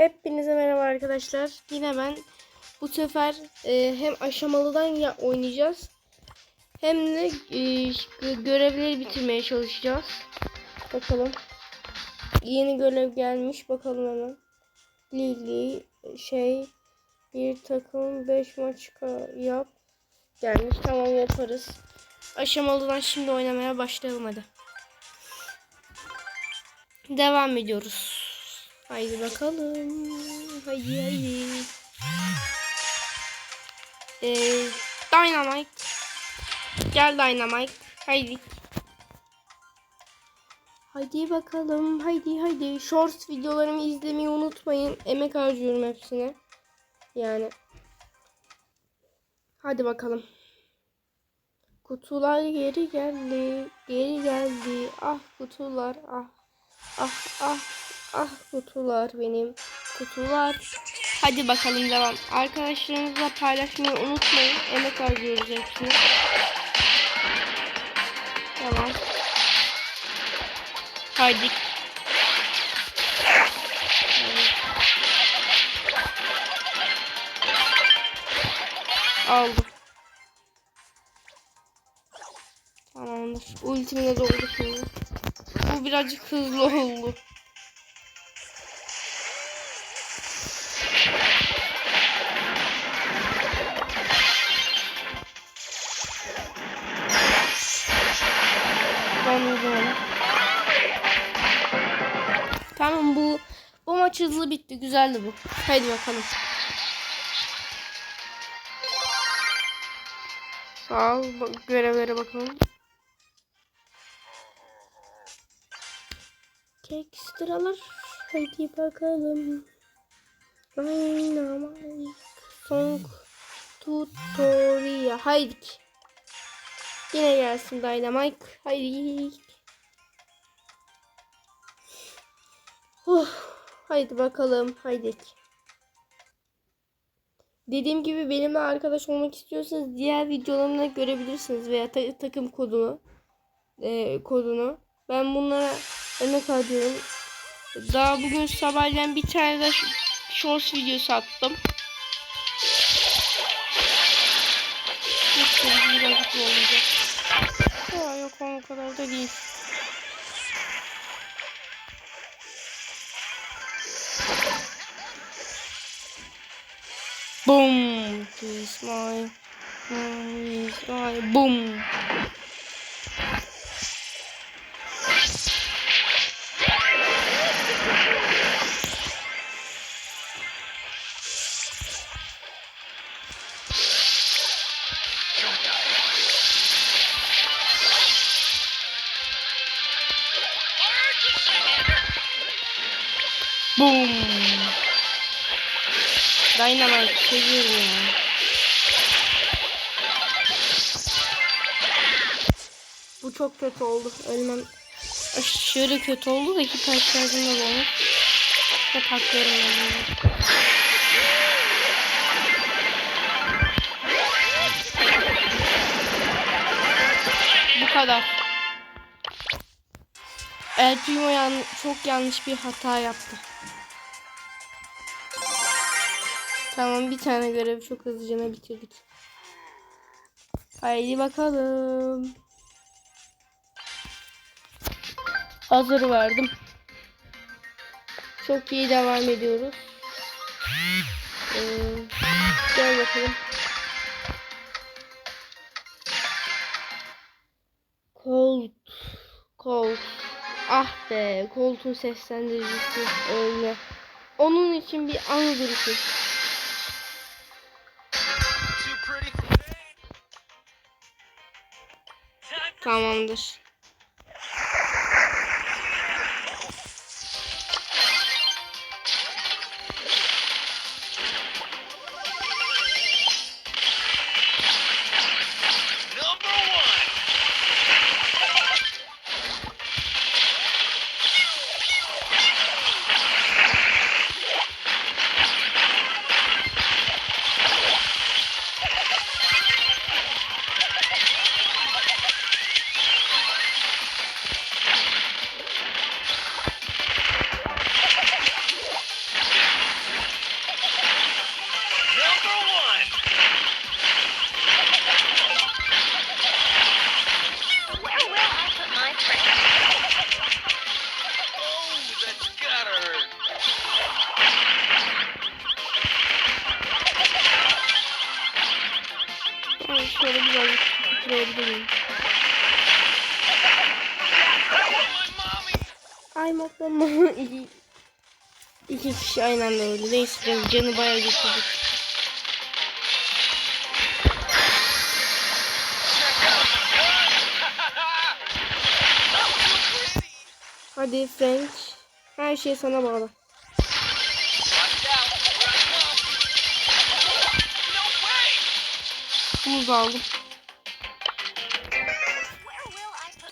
Hepinize merhaba arkadaşlar. Yine ben bu sefer e, hem aşamalıdan ya oynayacağız hem de e, gö- görevleri bitirmeye çalışacağız. Bakalım. Yeni görev gelmiş. Bakalım hemen. Lili şey bir takım 5 maç yap gelmiş. Tamam yaparız. Aşamalıdan şimdi oynamaya başlayalım hadi. Devam ediyoruz. Haydi bakalım. Haydi haydi. Ee, Dynamite. Gel Dynamite. Haydi. Haydi bakalım. Haydi haydi. Shorts videolarımı izlemeyi unutmayın. Emek harcıyorum hepsine. Yani. Hadi bakalım. Kutular geri geldi. Geri geldi. Ah kutular. Ah. Ah ah ah kutular benim. Kutular. Hadi bakalım devam. Arkadaşlarınızla paylaşmayı unutmayın. Emek harcıyoruz hepsini. Tamam. Haydi. Aldım. Tamamdır. Ultimi de doldu şimdi. Bu birazcık hızlı oldu. Maç hızlı bitti. Güzeldi bu. Haydi bakalım. Bak, görevlere bakalım. Ekstralar. Haydi bakalım. Dynamite Song Tutorial. Haydi. Yine gelsin Dynamite. Haydi. Haydi bakalım. Haydi. Dediğim gibi benimle arkadaş olmak istiyorsanız diğer videolarımda görebilirsiniz veya ta- takım kodunu e, kodunu. Ben bunlara emek harcıyorum. Daha bugün sabahleyin bir tane de shorts videosu attım. Ya yok o kadar da değil. Boom. Kiss my, kiss my, boom. Boom. Seviyorum. Bu çok kötü oldu. Ölmem aşırı kötü oldu da hiper şarjım da olmuş. Hep haklarım ben. Bu kadar. El yan çok yanlış bir hata yaptı. Tamam bir tane görevi çok hızlıca bitirdik. Haydi bakalım. Hazır verdim. Çok iyi devam ediyoruz. Ee, gel bakalım. Colt. Colt. Ah be. Colt'un seslendiricisi öyle. Onun için bir anı duruşu. Tamamdır. Mommy. Ay matlama. İki, iki kişi aynı anda öldü. Neyse biraz canı bayağı getirdik. Hadi Frank. Her şey sana bağlı. Muz aldım.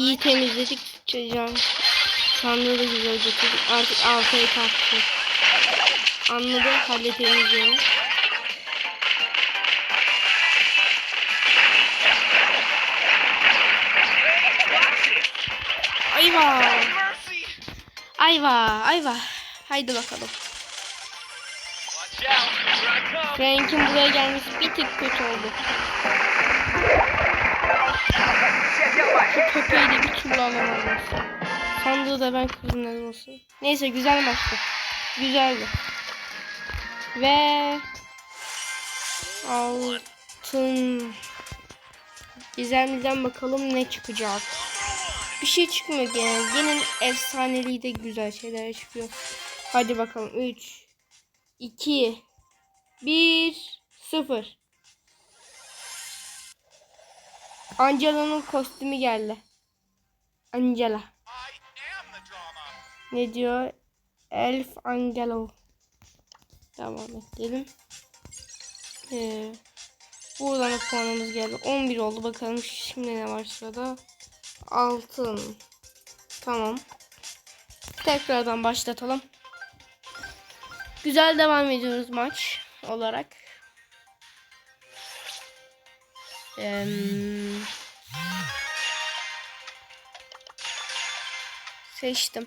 İyi temizledik can. Sandığı da güzel getirdik. Artık altaya kalktı. Anladı hallederiz yani. Ayva. Ayva. Ayva. Haydi bakalım. Frank'in buraya gelmesi bir tık kötü oldu. Şu köpeği de bir türlü alamadım. Sandığı da ben kırdım olsun. Neyse güzel maçtı. Güzeldi. Ve altın Gizemli'den bakalım ne çıkacak. Bir şey çıkmıyor gene. Yine efsaneli de güzel şeyler çıkıyor. Hadi bakalım. 3 2 1 0 Angela'nın kostümü geldi. Angela. Ne diyor? Elf Angelo. Devam edelim. Ee, buradan da puanımız geldi. 11 oldu. Bakalım şimdi ne var sırada. Altın. Tamam. Tekrardan başlatalım. Güzel devam ediyoruz maç olarak. Eee seçtim.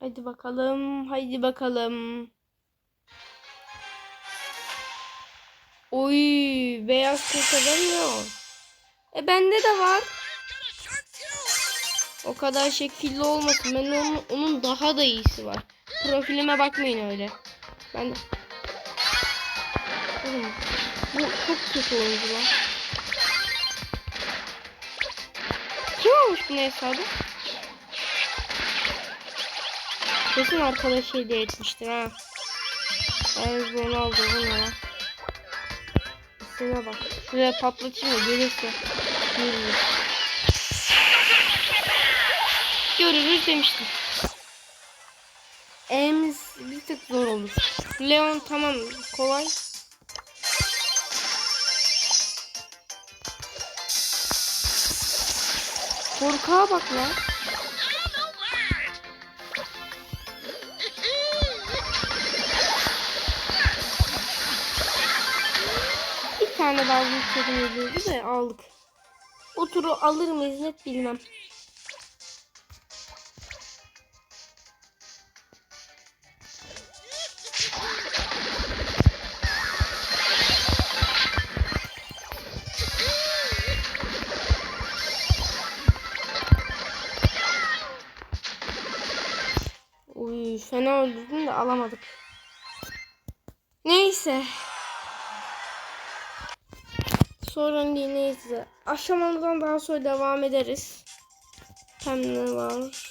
Hadi bakalım, haydi bakalım. Oy, beyaz kurtaramıyor. E bende de var. O kadar şekilli olmasın. Ben onun, onun daha da iyisi var. Profilime bakmayın öyle. Ben de... Oğlum, bu çok kötü oyuncu lan. Kim almış bunu hesabı? Kesin arkadaş hediye etmiştir ha. Ben Ronaldo bu ne lan? İsmine bak. Şuraya patlatayım mı? Gelirse. Görürüz. Görürüz demiştim. Ems bir tık zor olur. Leon tamam kolay. Korkağa bak lan. Tane daha büyük çekim ediyordu da aldık. Bu turu alır mıyız net bilmem. Uy fena öldürdüm de alamadık. Neyse. Değil neyse. Aşamadan daha sonra devam ederiz. Hem ne var?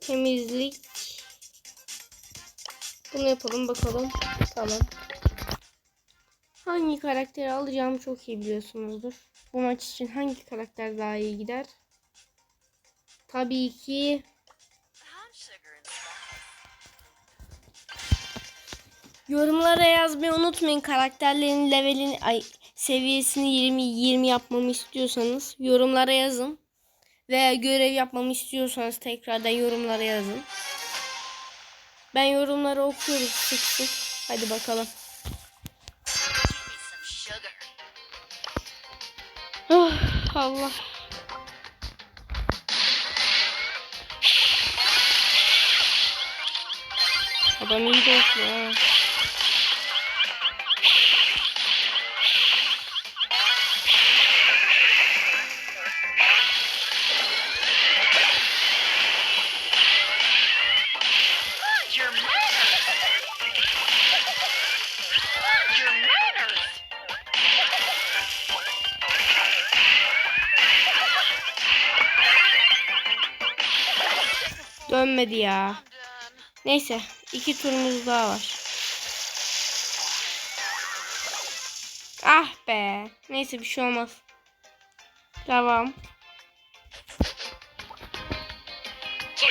Temizlik. Bunu yapalım bakalım. Tamam. Hangi karakteri alacağımı çok iyi biliyorsunuzdur. Bu maç için hangi karakter daha iyi gider? Tabii ki Yorumlara yazmayı unutmayın. Karakterlerin levelini ay seviyesini 20 20 yapmamı istiyorsanız yorumlara yazın. Veya görev yapmamı istiyorsanız tekrardan yorumlara yazın. Ben yorumları okuyorum sık sık. Hadi bakalım. Oh, Allah. Adam iyi de ha. Dönmedi ya. Neyse iki turumuz daha var. Ah be. Neyse bir şey olmaz. Devam. Soy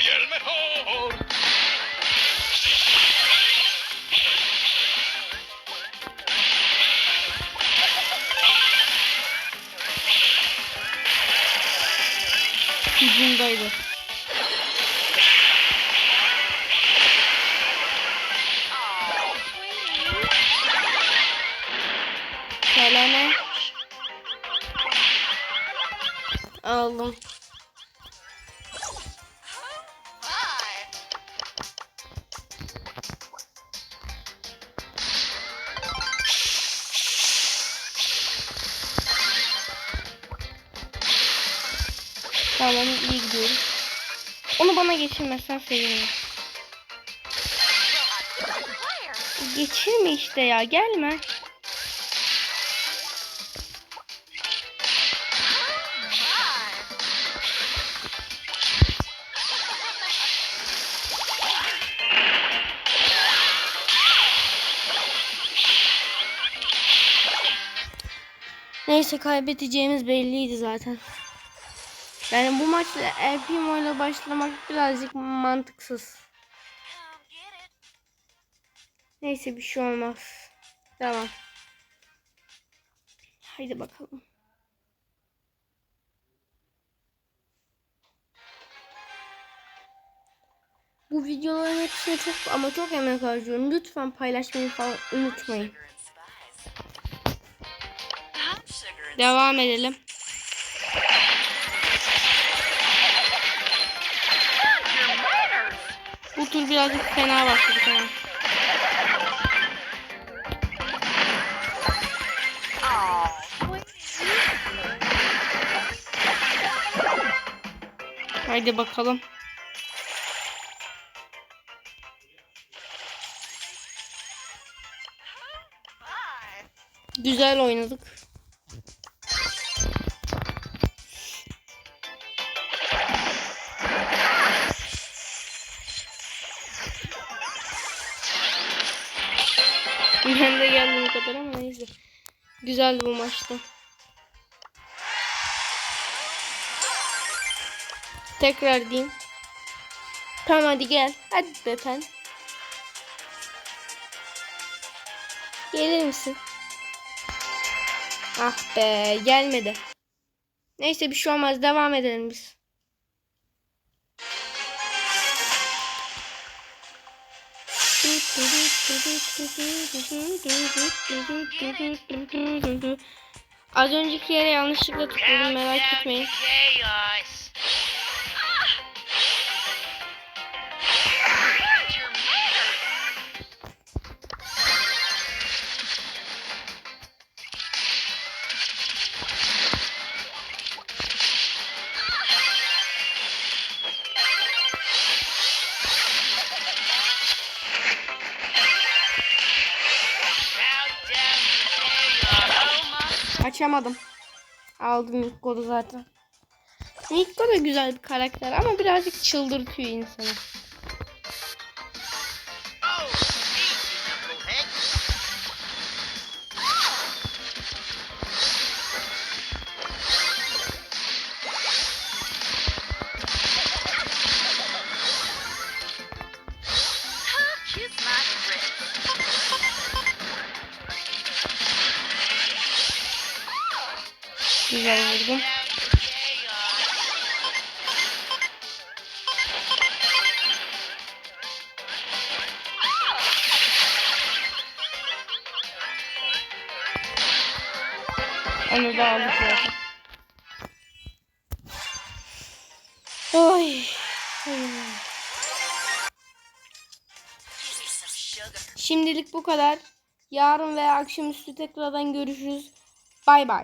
Tamam iyi gidiyoruz. Onu bana geçirmezsen sevinirim. Geçirme işte ya gelme. Neyse kaybedeceğimiz belliydi zaten. Yani bu maçla El Primo ile başlamak birazcık mantıksız. Neyse bir şey olmaz. Devam. Haydi bakalım. Bu videoların hepsine çok ama çok emek harcıyorum. Lütfen paylaşmayı falan unutmayın. Devam edelim. Tur birazcık fena başladı tamam. Haydi bakalım. Güzel oynadık. Kadar ama neyse. Güzeldi bu maçta. Tekrar diyeyim. Tamam hadi gel. Hadi Bepen. Gelir misin? Ah be gelmedi. Neyse bir şey olmaz devam edelim biz. Az önceki yere yanlışlıkla tıkladım merak etmeyin. Chaos. Açamadım. Aldım ilk kodu zaten. İlk da güzel bir karakter ama birazcık çıldırtıyor insanı. Chaos. Onu da aldık zaten. Oy. Şimdilik bu kadar. Yarın veya akşamüstü tekrardan görüşürüz. Bay bay.